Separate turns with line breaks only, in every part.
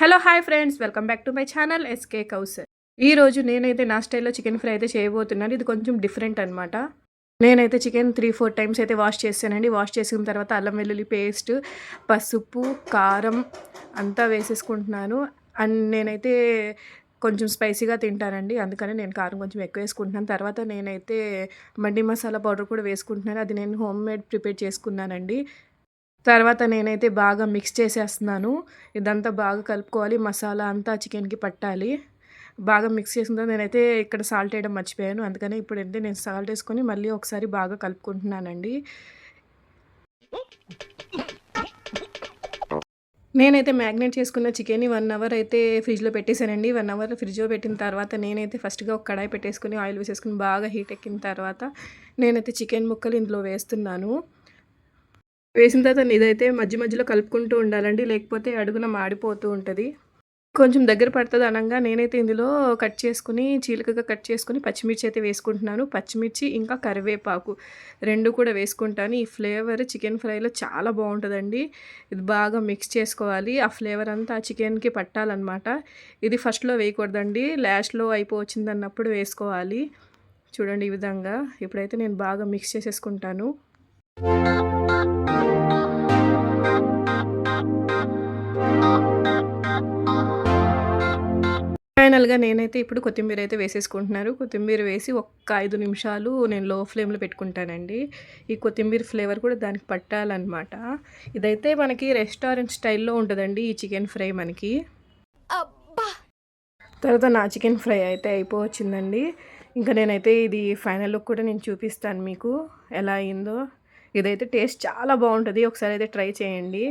Hello hi friends welcome back to my channel S K Kausar ఈ రోజు నేనైతే నా స్టైల్లో చికెన్ ఫ్రై అయితే చేయబోతున్నాను. ఇది కొంచెం డిఫరెంట్ అనమాట నేనైతే చికెన్ త్రీ ఫోర్ టైమ్స్ అయితే వాష్ చేశానండి. వాష్ చేసిన తర్వాత అల్లం వెల్లుల్లి పేస్ట్ పసుపు కారం అంతా వేసేసుకుంటున్నాను. అండ్ నేనైతే కొంచెం స్పైసీగా తింటానండి. అందుకని నేను కారం కొంచెం ఎక్కువ వేసుకుంటున్నాను. తర్వాత నేనైతే మండి మసాలా పౌడర్ కూడా వేసుకుంటున్నాను. అది నేను హోమ్ మేడ్ ప్రిపేర్ చేసుకున్నానండి. తర్వాత నేనైతే బాగా మిక్స్ చేసేస్తున్నాను. ఇదంతా బాగా కలుపుకోవాలి. మసాలా అంతా చికెన్కి పట్టాలి. బాగా మిక్స్ చేసిన తర్వాత నేనైతే ఇక్కడ సాల్ట్ వేయడం మర్చిపోయాను. అందుకని ఇప్పుడు అయితే నేను సాల్ట్ వేసుకొని మళ్ళీ ఒకసారి బాగా కలుపుకుంటున్నానండి. నేనైతే మ్యాగ్నేట్ చేసుకున్న చికెన్ని వన్ అవర్ అయితే ఫ్రిడ్జ్లో పెట్టేశానండి. వన్ అవర్ ఫ్రిడ్జ్లో పెట్టిన తర్వాత నేనైతే ఫస్ట్గా ఒక కడాయి పెట్టేసుకుని ఆయిల్ వేసేసుకుని బాగా హీట్ ఎక్కిన తర్వాత నేనైతే చికెన్ ముక్కలు ఇందులో వేస్తున్నాను. వేసిన తర్వాత ఇదైతే మధ్య మధ్యలో కలుపుకుంటూ ఉండాలండి. లేకపోతే అడుగున మాడిపోతూ ఉంటుంది. కొంచెం దగ్గర పడుతుంది అనగా నేనైతే ఇందులో కట్ చేసుకుని చీలికగా కట్ చేసుకుని పచ్చిమిర్చి అయితే వేసుకుంటున్నాను. పచ్చిమిర్చి ఇంకా కరివేపాకు రెండు కూడా వేసుకుంటాను. ఈ ఫ్లేవర్ చికెన్ ఫ్రైలో చాలా బాగుంటుందండి. ఇది బాగా మిక్స్ చేసుకోవాలి. ఆ ఫ్లేవర్ అంతా ఆ చికెన్కి పట్టాలన్నమాట. ఇది ఫస్ట్లో వేయకూడదండి. లాస్ట్లో అయిపోవచ్చింది అన్నప్పుడు వేసుకోవాలి. చూడండి ఈ విధంగా. ఇప్పుడైతే నేను బాగా మిక్స్ చేసేసుకుంటాను. ఫైనల్గా నేనైతే ఇప్పుడు కొత్తిమీర అయితే వేసేసుకుంటున్నాను కొత్తిమీర వేసి ఒక్క ఐదు నిమిషాలు నేను లో ఫ్లేమ్లో పెట్టుకుంటానండి. ఈ కొత్తిమీర ఫ్లేవర్ కూడా దానికి పట్టాలన్నమాట. ఇదైతే మనకి రెస్టారెంట్ స్టైల్లో ఉంటుందండి ఈ చికెన్ ఫ్రై మనకి. తర్వాత నా చికెన్ ఫ్రై అయితే అయిపోవచ్చిందండి. ఇంకా నేనైతే ఇది ఫైనల్ లుక్ కూడా నేను చూపిస్తాను మీకు ఎలా అయిందో. ఇదైతే టేస్ట్ చాలా బాగుంటుంది. ఒకసారి అయితే ట్రై చేయండి.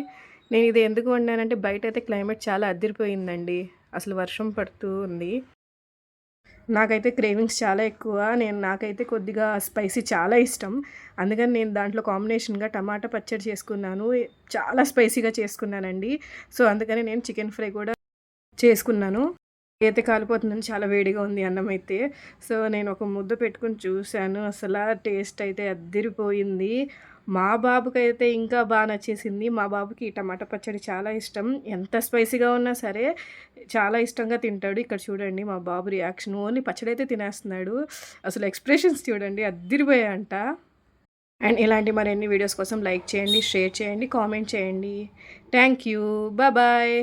నేను ఇది ఎందుకు వండానంటే బయట అయితే క్లైమేట్ చాలా అద్దరిపోయిందండి అసలు వర్షం పడుతూ ఉంది. నాకైతే క్రేవింగ్స్ చాలా ఎక్కువ. నేను నాకైతే కొద్దిగా స్పైసీ చాలా ఇష్టం. అందుకని నేను దాంట్లో కాంబినేషన్గా టమాటా పచ్చడి చేసుకున్నాను. చాలా స్పైసీగా చేసుకున్నానండి. సో అందుకని నేను చికెన్ ఫ్రై కూడా చేసుకున్నాను. అయితే కాలిపోతుందని చాలా వేడిగా ఉంది అన్నం అయితే. సో నేను ఒక ముద్ద పెట్టుకుని చూశాను. అసలు టేస్ట్ అయితే అద్దరిపోయింది మా బాబుకి అయితే ఇంకా బాగా నచ్చేసింది. మా బాబుకి ఈ టమాటా పచ్చడి చాలా ఇష్టం. ఎంత స్పైసీగా ఉన్నా సరే చాలా ఇష్టంగా తింటాడు. ఇక్కడ చూడండి మా బాబు రియాక్షన్. ఓన్లీ పచ్చడి అయితే తినేస్తున్నాడు. అసలు ఎక్స్ప్రెషన్స్ చూడండి అద్దరిపోయాయంట అండ్ ఇలాంటి మరిన్ని వీడియోస్ కోసం లైక్ చేయండి షేర్ చేయండి కామెంట్ చేయండి. Thank you. బాయ్.